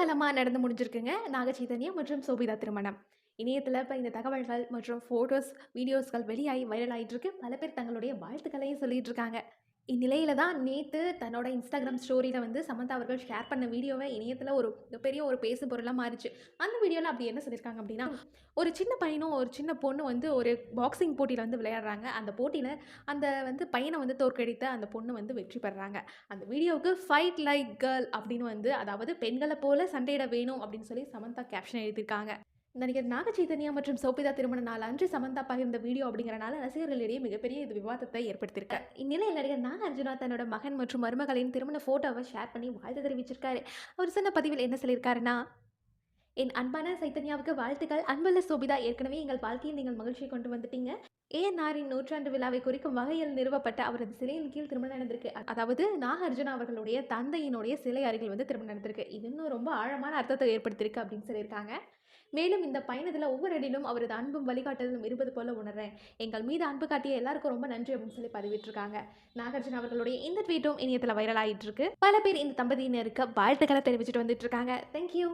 கோலாகலமாக நடந்து முடிஞ்சிருக்குங்க. நாகச்சைதன்யா மற்றும் சோபிதா திருமணம். இணையத்தில் இப்போ இந்த தகவல்கள் மற்றும் ஃபோட்டோஸ் வீடியோஸ்கள் வெளியாகி வைரல் ஆகிட்டு இருக்கு பல பேர் தங்களுடைய வாழ்த்துக்களையும் சொல்லிட்டு இருக்காங்க இந்நிலையில் தான் நேற்று தன்னோட இன்ஸ்டாகிராம் ஸ்டோரியில் வந்து சமந்தா அவர்கள் ஷேர் பண்ண வீடியோவை இணையத்தில் ஒரு பெரிய ஒரு பேசு பொருளாக மாறிச்சு. அந்த வீடியோவில் அப்படி என்ன சொல்லியிருக்காங்க அப்படின்னா ஒரு சின்ன பையனும் ஒரு சின்ன பொண்ணு வந்து ஒரு பாக்ஸிங் போட்டியில் வந்து விளையாடுறாங்க. அந்த போட்டியில் அந்த வந்து பையனை வந்து தோற்கடித்த அந்த பொண்ணு வந்து வெற்றி பெறுறாங்க அந்த வீடியோவுக்கு ஃபைட் லைக் கேர்ள் அப்படின்னு வந்து அதாவது பெண்களை போல சண்டையிட வேணும் அப்படின்னு சொல்லி சமந்தா கேப்ஷன் எழுதியிருக்காங்க. நடிகர் நாக சைதன்யா மற்றும் சோபிதா திருமண நாள் அன்று சமந்தா பகிர்ந்த வீடியோ அப்படிங்கிறனால ரசிகர்களிடையே மிகப்பெரிய இது விவாதத்தை ஏற்படுத்தியிருக்க. இந்நிலையில் நடிகர் நாக அர்ஜுனா தன்னோட மகன் மற்றும் மருமகளின் திருமண போட்டோவை ஷேர் பண்ணி வாழ்த்து தெரிவிச்சிருக்காரு. அவர் சொன்ன பதிவில் என்ன சொல்லியிருக்காருன்னா என் அன்பான சைத்தன்யாவுக்கு வாழ்த்துக்கள். அன்புள்ள சோபிதா ஏற்கனவே எங்கள் வாழ்க்கையில் நீங்கள் மகிழ்ச்சியை கொண்டு வந்துட்டீங்க. ஏஎன்ஆரின் நூற்றாண்டு விழாவை குறிக்கும் வகையில் நிறுவப்பட்ட அவரது சிலையின் கீழ் திருமணம் நடந்திருக்கு. அதாவது நாகார்ஜுனா அவர்களுடைய தந்தையினுடைய சிலை அருகில் வந்து திருமணம் நடந்திருக்கு. இது இன்னும் ரொம்ப ஆழமான அர்த்தத்தை ஏற்படுத்தியிருக்கு அப்படின்னு சொல்லியிருக்காங்க. மேலும் இந்த பயணத்தில் ஒவ்வொரு அடியிலும் அவரது அன்பும் வழிகாட்டுதலும் இருப்பது போல உணர்றேன். எங்கள் மீது அன்பு காட்டிய எல்லாருக்கும் ரொம்ப நன்றி அப்படின்னு சொல்லி பதிவிட்டிருக்காங்க. நாகார்ஜுன் அவர்களுடைய இந்த ட்வீட்டும் இணையத்தில் வைரல் ஆயிட்டு இருக்கு பல பேர் இந்த தம்பதியினருக்கு வாழ்த்துக்களை தெரிவிச்சுட்டு வந்துட்டு இருக்காங்க தேங்க்யூ